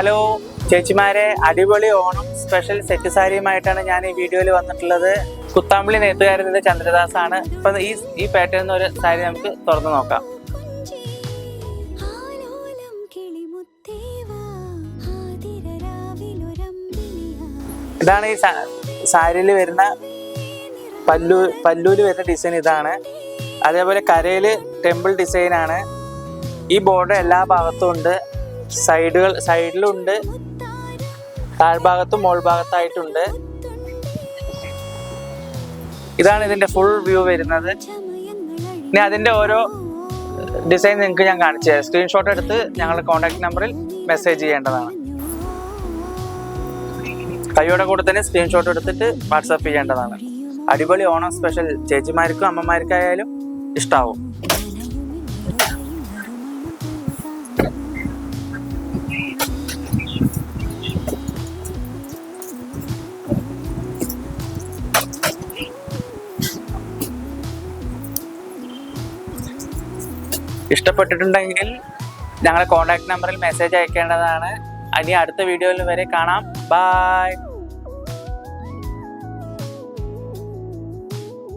Hello ചേച്ചിമാരെ അടിപൊളി Onam special set സാരിയുമായിട്ടാണ് ഞാൻ ഈ വീഡിയോയിൽ വന്നിട്ടുള്ളത്. കുത്താമ്പളി നെയ്ത്തുകാരന്റെ ചന്ദ്രദാസ് ആണ് ഇപ്പം ഈ ഈ പാറ്റേൺ ഒരു സാരി നമുക്ക് തുറന്നു നോക്കാം. ഇതാണ് ഈ സാരിയിൽ വരുന്ന പല്ലു പല്ലൂൽ വരുന്ന ഡിസൈൻ ഇതാണ്. അതേപോലെ കരയിൽ ടെമ്പിൾ ഡിസൈനാണ് ഈ ബോർഡർ എല്ലാ ഭാഗത്തും ഉണ്ട്. സൈഡുകൾ സൈഡിലുണ്ട്. താഴ്ഭാഗത്തും മോൾ ഭാഗത്തായിട്ടുണ്ട്. ഇതാണ് ഇതിന്റെ ഫുൾ വ്യൂ വരുന്നത്. ഇനി അതിന്റെ ഓരോ ഡിസൈൻ നിങ്ങൾക്ക് ഞാൻ കാണിച്ചു തരാം. സ്ക്രീൻഷോട്ട് എടുത്ത് ഞങ്ങളുടെ കോൺടാക്ട് നമ്പറിൽ മെസ്സേജ് ചെയ്യേണ്ടതാണ്. കൈയോടെ കൂടെ തന്നെ സ്ക്രീൻഷോട്ട് എടുത്തിട്ട് വാട്സാപ്പ് ചെയ്യേണ്ടതാണ്. അടിപൊളി ഓണം സ്പെഷ്യൽ ചേച്ചിമാർക്കും അമ്മമാർക്കായാലും ഇഷ്ടാവും. ഇഷ്ടപ്പെട്ടിട്ടുണ്ടെങ്കിൽ ഞങ്ങളുടെ കോൺടാക്ട് നമ്പറിൽ മെസ്സേജ് അയക്കേണ്ടതാണ്. ഇനി അടുത്ത വീഡിയോയിൽ വരെ കാണാം. ബൈ